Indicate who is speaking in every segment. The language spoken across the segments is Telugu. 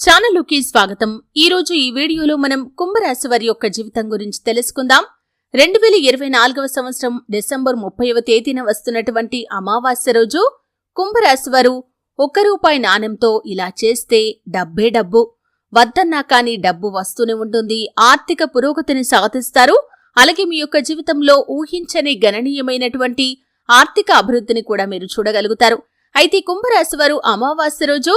Speaker 1: ఛానల్లోకి స్వాగతం. ఈ రోజు ఈ వీడియోలో మనం కుంభరాశి వారి యొక్క జీవితం గురించి తెలుసుకుందాం. రెండు వేల ఇరవై నాలుగవ సంవత్సరం డిసెంబర్ ముప్పైవ తేదీన వస్తున్నటువంటి అమావాస్య రోజు కుంభరాశి వారు ఒక్క రూపాయి నాణెంతో ఇలా చేస్తే డబ్బే డబ్బు. వద్దన్నా కానీ డబ్బు వస్తూనే ఉంటుంది. ఆర్థిక పురోగతిని సాధిస్తారు. అలాగే మీ యొక్క జీవితంలో ఊహించని గణనీయమైనటువంటి ఆర్థిక అభివృద్ధిని కూడా మీరు చూడగలుగుతారు. అయితే కుంభరాశి వారు అమావాస్య రోజు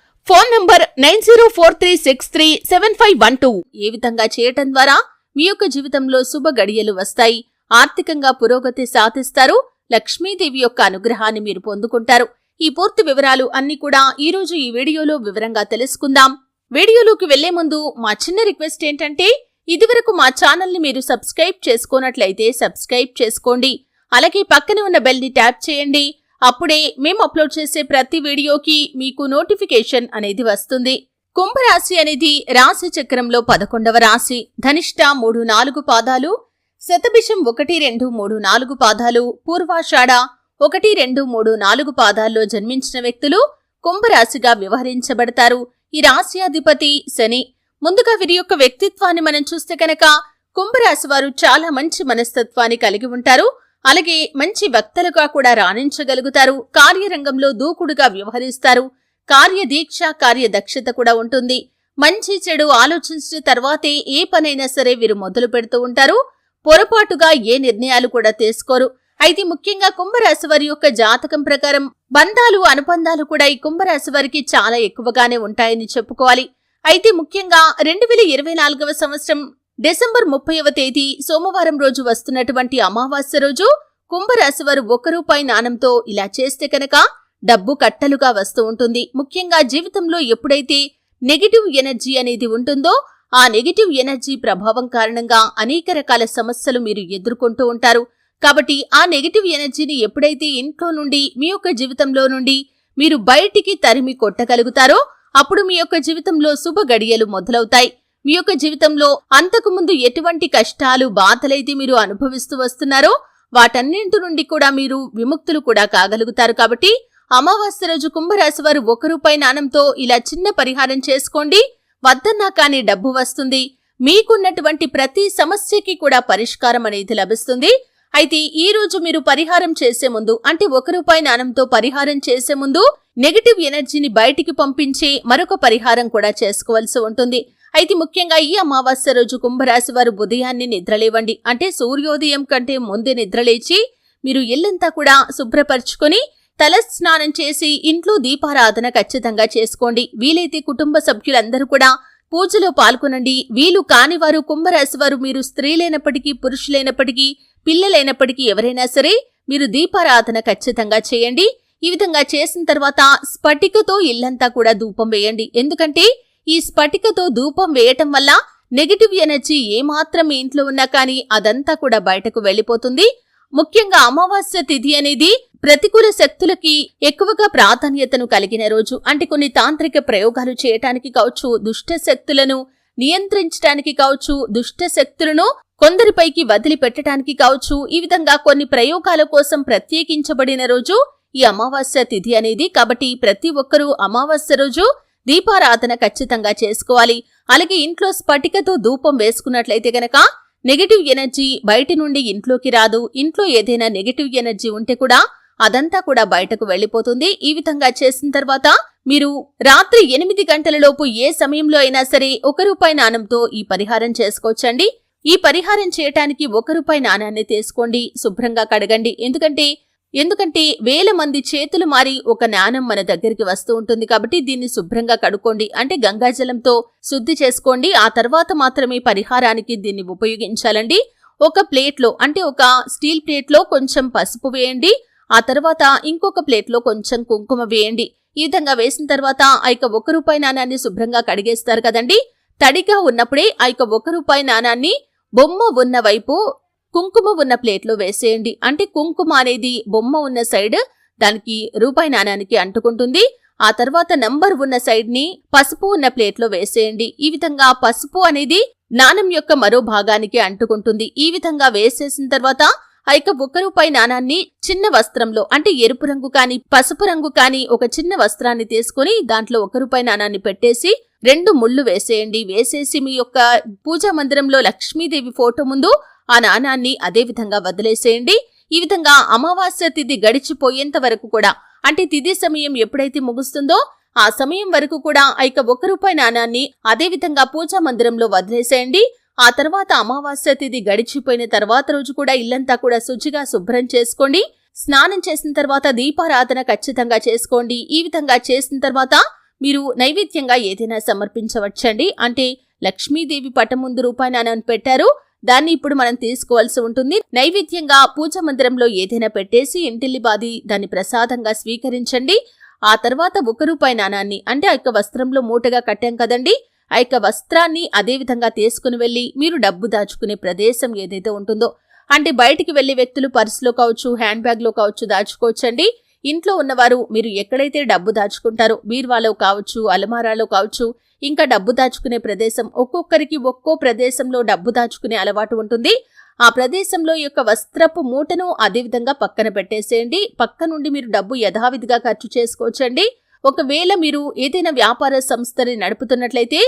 Speaker 1: Phone number nine zero four three six three seven five one two. ఏ విధంగా చేయటం ద్వారా మీ యొక్క జీవితంలో శుభ గడియలు వస్తాయి ఆర్థికంగా పురోగతి సాధిస్తారు లక్ష్మీదేవి యొక్క అనుగ్రహాన్ని మీరు పొందుకుంటారు. ఈ పూర్తి వివరాలు అన్ని కూడా ఈ రోజు ఈ వీడియోలో వివరంగా తెలుసుకుందాం. వీడియోలోకి వెళ్ళే ముందు మా చిన్న రిక్వెస్ట్ ఏంటంటే ఇదివరకు మా ఛానల్ని మీరు సబ్స్క్రైబ్ చేసుకోనట్లయితే సబ్స్క్రైబ్ చేసుకోండి. అలాగే పక్కనే ఉన్న బెల్ని ట్యాప్ చేయండి. అప్పుడే మేము అప్లోడ్ చేసే ప్రతి వీడియోకి మీకు నోటిఫికేషన్ అనేది వస్తుంది. కుంభరాశి అనేది రాశి చక్రంలో పదకొండవ రాశి. ధనిష్ట మూడు నాలుగు పాదాలు శతభిషం ఒకటి రెండు మూడు నాలుగు పాదాలు పూర్వాషాఢ ఒకటి రెండు మూడు నాలుగు పాదాల్లో జన్మించిన వ్యక్తులు కుంభరాశిగా వ్యవహరించబడతారు. ఈ రాశి అధిపతి శని. ముందుగా వీరి యొక్క వ్యక్తిత్వాన్ని మనం చూస్తే కనుక కుంభరాశి వారు చాలా మంచి మనస్తత్వాన్ని కలిగి ఉంటారు. అలాగే మంచి వక్తలుగా కూడా రాణించగలుగుతారు. కార్యరంగంలో దూకుడుగా వ్యవహరిస్తారు. కార్యదీక్ష కార్యదక్షత కూడా ఉంటుంది. మంచి చెడు ఆలోచించిన తర్వాతే ఏ పనైనా సరే వీరు మొదలు పెడుతూ ఉంటారు. పొరపాటుగా ఏ నిర్ణయాలు కూడా తీసుకోరు. అయితే ముఖ్యంగా కుంభరాశి వారి యొక్క జాతకం ప్రకారం బంధాలు అనుబంధాలు కూడా ఈ కుంభరాశి వారికి చాలా ఎక్కువగానే ఉంటాయని చెప్పుకోవాలి. అయితే ముఖ్యంగా రెండు వేల ఇరవై నాలుగవ సంవత్సరం డిసెంబర్ ముప్పైవ తేదీ సోమవారం రోజు వస్తున్నటువంటి అమావాస్య రోజు కుంభరాశి వారు ఒక్క రూపాయి నాణంతో ఇలా చేస్తే కనుక డబ్బు కట్టలుగా వస్తూ ఉంటుంది. ముఖ్యంగా జీవితంలో ఎప్పుడైతే నెగిటివ్ ఎనర్జీ అనేది ఉంటుందో ఆ నెగిటివ్ ఎనర్జీ ప్రభావం కారణంగా అనేక రకాల సమస్యలు మీరు ఎదుర్కొంటూ ఉంటారు. కాబట్టి ఆ నెగిటివ్ ఎనర్జీని ఎప్పుడైతే ఇంట్లో నుండి మీ యొక్క జీవితంలో నుండి మీరు బయటికి తరిమి కొట్టగలుగుతారో అప్పుడు మీ యొక్క జీవితంలో శుభ గడియలు మొదలవుతాయి. మీ యొక్క జీవితంలో అంతకుముందు ఎటువంటి కష్టాలు బాధలైతే మీరు అనుభవిస్తూ వస్తున్నారో వాటన్నింటి నుండి కూడా మీరు విముక్తులు కూడా కాగలుగుతారు. కాబట్టి అమావాస్య రోజు కుంభరాశి వారు ఒక రూపాయి నాణంతో ఇలా చిన్న పరిహారం చేసుకోండి. వద్దన్నా కానీ డబ్బు వస్తుంది. మీకున్నటువంటి ప్రతి సమస్యకి కూడా పరిష్కారం అనేది లభిస్తుంది. అయితే ఈ రోజు మీరు పరిహారం చేసే ముందు అంటే ఒక రూపాయి నాణంతో పరిహారం చేసే ముందు నెగటివ్ ఎనర్జీని బయటికి పంపించే మరొక పరిహారం కూడా చేసుకోవాల్సి ఉంటుంది. అయితే ముఖ్యంగా ఈ అమావాస్య రోజు కుంభరాశి వారు ఉదయాన్నే నిద్రలేవండి. అంటే సూర్యోదయం కంటే ముందే నిద్రలేచి మీరు ఇల్లంతా కూడా శుభ్రపరచుకొని తల స్నానం చేసి ఇంట్లో దీపారాధన ఖచ్చితంగా చేసుకోండి. వీలైతే కుటుంబ సభ్యులందరూ కూడా పూజలో పాల్గొనండి. వీలు కానివారు కుంభరాశి వారు మీరు స్త్రీలైనప్పటికీ పురుషులైనప్పటికీ పిల్లలైనప్పటికీ ఎవరైనా సరే మీరు దీపారాధన ఖచ్చితంగా చేయండి. ఈ విధంగా చేసిన తర్వాత స్ఫటికతో ఇల్లంతా కూడా ధూపం వేయండి. ఎందుకంటే ఈ స్ఫటికతో ధూపం వేయటం వల్ల నెగిటివ్ ఎనర్జీ ఏమాత్రం ఇంట్లో ఉన్నా కానీ అదంతా కూడా బయటకు వెళ్ళిపోతుంది. ముఖ్యంగా అమావాస్య తిథి అనేది ప్రతికూల శక్తులకి ఎక్కువగా ప్రాధాన్యతను కలిగిన రోజు. అంటే కొన్ని తాంత్రిక ప్రయోగాలు చేయటానికి కావచ్చు దుష్ట శక్తులను నియంత్రించడానికి కావచ్చు దుష్ట శక్తులను కొందరిపైకి వదిలిపెట్టడానికి కావచ్చు. ఈ విధంగా కొన్ని ప్రయోగాల కోసం ప్రత్యేకించబడిన రోజు ఈ అమావాస్య తిథి అనేది. కాబట్టి ప్రతి ఒక్కరూ అమావాస్య రోజు దీపారాధన ఖచ్చితంగా చేసుకోవాలి. అలాగే ఇంట్లో స్ఫటికతో ధూపం వేసుకున్నట్లయితే గనక నెగిటివ్ ఎనర్జీ బయటి నుండి ఇంట్లోకి రాదు. ఇంట్లో ఏదైనా నెగిటివ్ ఎనర్జీ ఉంటే కూడా అదంతా కూడా బయటకు వెళ్ళిపోతుంది ఈ విధంగా చేసిన తర్వాత మీరు రాత్రి ఎనిమిది గంటలలోపు ఏ సమయంలో అయినా సరే ఒక రూపాయి నాణంతో ఈ పరిహారం చేసుకోవచ్చండి. ఈ పరిహారం చేయటానికి ఒక రూపాయి నాణాన్ని తీసుకోండి. శుభ్రంగా కడగండి. ఎందుకంటే ఎందుకంటే వేల మంది చేతులు మారి ఒక నాణం మన దగ్గరికి వస్తూ ఉంటుంది కాబట్టి దీన్ని శుభ్రంగా కడుక్కోండి. అంటే గంగాజలంతో శుద్ధి చేసుకోండి. ఆ తర్వాత మాత్రమే పరిహారానికి దీన్ని ఉపయోగించాలండి. ఒక ప్లేట్లో అంటే ఒక స్టీల్ ప్లేట్లో కొంచెం పసుపు వేయండి. ఆ తర్వాత ఇంకొక ప్లేట్లో కొంచెం కుంకుమ వేయండి. ఈ విధంగా వేసిన తర్వాత ఆ యొక్క ఒక రూపాయి నాణాన్ని శుభ్రంగా కడిగేస్తారు కదండి. తడిగా ఉన్నప్పుడే ఆ యొక్క ఒక రూపాయి నాణాన్ని బొమ్మ ఉన్న వైపు కుంకుమ ఉన్న ప్లేట్లో వేసేయండి. అంటే కుంకుమ అనేది బొమ్మ ఉన్న సైడ్ దానికి రూపాయి నాణానికి అంటుకుంటుంది. ఆ తర్వాత నంబర్ ఉన్న సైడ్ని పసుపు ఉన్న ప్లేట్లో వేసేయండి. ఈ విధంగా పసుపు అనేది నాణం యొక్క మరో భాగానికి అంటుకుంటుంది. ఈ విధంగా వేసేసిన తర్వాత ఆ యొక్క ఒక్క రూపాయి నాణాన్ని చిన్న వస్త్రంలో అంటే ఎరుపు రంగు కాని పసుపు రంగు కాని ఒక చిన్న వస్త్రాన్ని తీసుకుని దాంట్లో ఒక రూపాయి నాణాన్ని పెట్టేసి రెండు ముళ్ళు వేసేయండి. వేసేసి మీ యొక్క పూజా మందిరంలో లక్ష్మీదేవి ఫోటో ముందు ఆ నాణాన్ని అదే విధంగా వదిలేసేయండి. ఈ విధంగా అమావాస్య తిథి గడిచిపోయేంత వరకు కూడా అంటే తిథి సమయం ఎప్పుడైతే ముగుస్తుందో ఆ సమయం వరకు కూడా ఆ యొక్క ఒక్క రూపాయి నాణాన్ని అదే విధంగా పూజా మందిరంలో వదిలేసేయండి. ఆ తర్వాత అమావాస్య తిథి గడిచిపోయిన తర్వాత రోజు కూడా ఇల్లంతా కూడా శుచిగా శుభ్రం చేసుకోండి. స్నానం చేసిన తర్వాత దీపారాధన ఖచ్చితంగా చేసుకోండి. ఈ విధంగా చేసిన తర్వాత మీరు నైవేద్యంగా ఏదైనా సమర్పించవచ్చండి. అంటే లక్ష్మీదేవి పటం ముందు రూపాయి నాణాన్ని పెట్టారు. దాన్ని ఇప్పుడు మనం తీసుకోవాల్సి ఉంటుంది. నైవేద్యంగా పూజ మందిరంలో ఏదైనా పెట్టేసి ఇంటిల్లి బాది దాన్ని ప్రసాదంగా స్వీకరించండి. ఆ తర్వాత ఒక రూపాయి నాణాన్ని అంటే ఆ యొక్క వస్త్రంలో మూటగా కట్టాం కదండి ఆ యొక్క వస్త్రాన్ని అదే విధంగా తీసుకుని వెళ్ళి మీరు డబ్బు దాచుకునే ప్రదేశం ఏదైతే ఉంటుందో అంటే బయటికి వెళ్ళే వ్యక్తులు పర్సులో కావచ్చు హ్యాండ్ బ్యాగ్లో కావచ్చు దాచుకోవచ్చండి. ఇంట్లో ఉన్నవారు మీరు ఎక్కడైతే డబ్బు దాచుకుంటారో బీర్వాలో కావచ్చు అలమారాలో కావచ్చు ఇంకా డబ్బు దాచుకునే ప్రదేశం ఒక్కొక్కరికి ఒక్కో ప్రదేశంలో డబ్బు దాచుకునే అలవాటు ఉంటుంది. ఆ ప్రదేశంలో యొక్క వస్త్రపు మూటను అదేవిధంగా పక్కన పెట్టేసేయండి. పక్క నుండి మీరు డబ్బు యథావిధిగా ఖర్చు చేసుకోవచ్చండి. ఒకవేళ మీరు ఏదైనా వ్యాపార సంస్థని నడుపుతున్నట్లయితే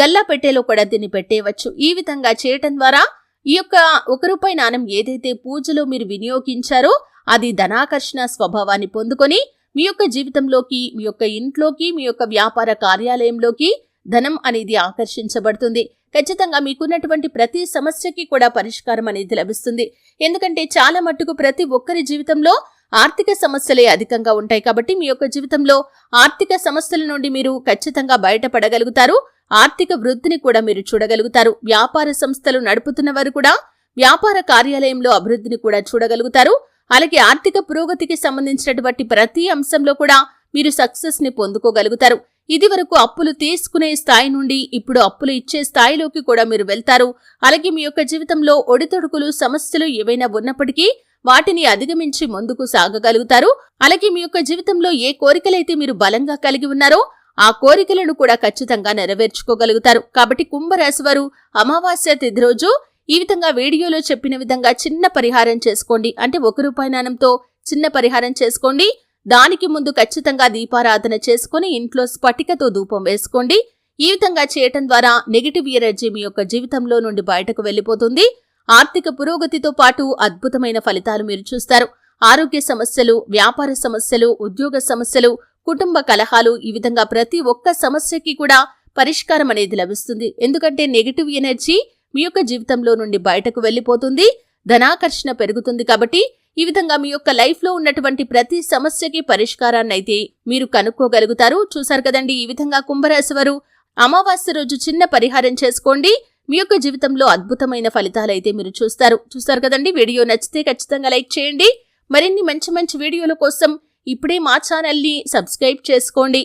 Speaker 1: గల్లా పెట్టేలో కూడా దీన్ని పెట్టేయవచ్చు. ఈ విధంగా చేయటం ద్వారా ఈ యొక్క ఒక రూపాయి నాణం ఏదైతే పూజలో మీరు వినియోగించారో అది ధనాకర్షణ స్వభావాన్ని పొందుకొని మీ యొక్క జీవితంలోకి మీ యొక్క ఇంట్లోకి మీ యొక్క వ్యాపార కార్యాలయంలోకి ధనం అనేది ఆకర్షించబడుతుంది. ఖచ్చితంగా మీకున్నటువంటి ప్రతి సమస్యకి కూడా పరిష్కారం అనేది లభిస్తుంది. ఎందుకంటే చాలా మట్టుకు ప్రతి ఒక్కరి జీవితంలో ఆర్థిక సమస్యలే అధికంగా ఉంటాయి కాబట్టి మీ యొక్క జీవితంలో ఆర్థిక సమస్యల నుండి మీరు ఖచ్చితంగా బయటపడగలుగుతారు. ఆర్థిక వృద్ధిని కూడా మీరు చూడగలుగుతారు. వ్యాపార సంస్థలు నడుపుతున్న వారు కూడా వ్యాపార కార్యాలయంలో అభివృద్ధిని కూడా చూడగలుగుతారు. అలాగే ఆర్థిక పురోగతికి సంబంధించినటువంటి ప్రతి అంశంలో కూడా మీరు సక్సెస్ని పొందుకోగలుగుతారు. ఇది వరకు అప్పులు తీసుకునే స్థాయి నుండి ఇప్పుడు అప్పులు ఇచ్చే స్థాయిలోకి కూడా మీరు వెళ్తారు. అలాగే మీ యొక్క జీవితంలో ఒడితొడుకులు సమస్యలు ఏవైనా ఉన్నప్పటికీ వాటిని అధిగమించి ముందుకు సాగగలుగుతారు. అలాగే మీ యొక్క జీవితంలో ఏ కోరికలైతే మీరు బలంగా కలిగి ఉన్నారో ఆ కోరికలను కూడా ఖచ్చితంగా నెరవేర్చుకోగలుగుతారు. కాబట్టి కుంభరాశి వారు అమావాస్య తిథి రోజు ఈ విధంగా వీడియోలో చెప్పిన విధంగా చిన్న పరిహారం చేసుకోండి. అంటే ఒక రూపాయి నాణంతో చిన్న పరిహారం చేసుకోండి. దానికి ముందు ఖచ్చితంగా దీపారాధన చేసుకుని ఇంట్లో స్ఫటికతో ధూపం వేసుకోండి. ఈ విధంగా చేయటం ద్వారా నెగిటివ్ ఎనర్జీ మీ యొక్క జీవితంలో నుండి బయటకు వెళ్ళిపోతుంది ఆర్థిక పురోగతితో పాటు అద్భుతమైన ఫలితాలు మీరు చూస్తారు. ఆరోగ్య సమస్యలు వ్యాపార సమస్యలు ఉద్యోగ సమస్యలు కుటుంబ కలహాలు ఈ విధంగా ప్రతి ఒక్క సమస్యకి కూడా పరిష్కారం అనేది లభిస్తుంది. ఎందుకంటే నెగిటివ్ ఎనర్జీ మీ యొక్క జీవితంలో నుండి బయటకు వెళ్ళిపోతుంది. ధనాకర్షణ పెరుగుతుంది కాబట్టి ఈ విధంగా మీ యొక్క లైఫ్లో ఉన్నటువంటి ప్రతి సమస్యకి పరిష్కారాన్ని అయితే మీరు కనుక్కోగలుగుతారు. చూసారు కదండి ఈ విధంగా కుంభరాశి వారు అమావాస్య రోజు చిన్న పరిహారం చేసుకోండి. మీ యొక్క జీవితంలో అద్భుతమైన ఫలితాలు అయితే మీరు చూస్తారు. చూస్తారు కదండి వీడియో నచ్చితే ఖచ్చితంగా లైక్ చేయండి. మరిన్ని మంచి మంచి వీడియోల కోసం ఇప్పుడే మా ఛానల్ని సబ్స్క్రైబ్ చేసుకోండి.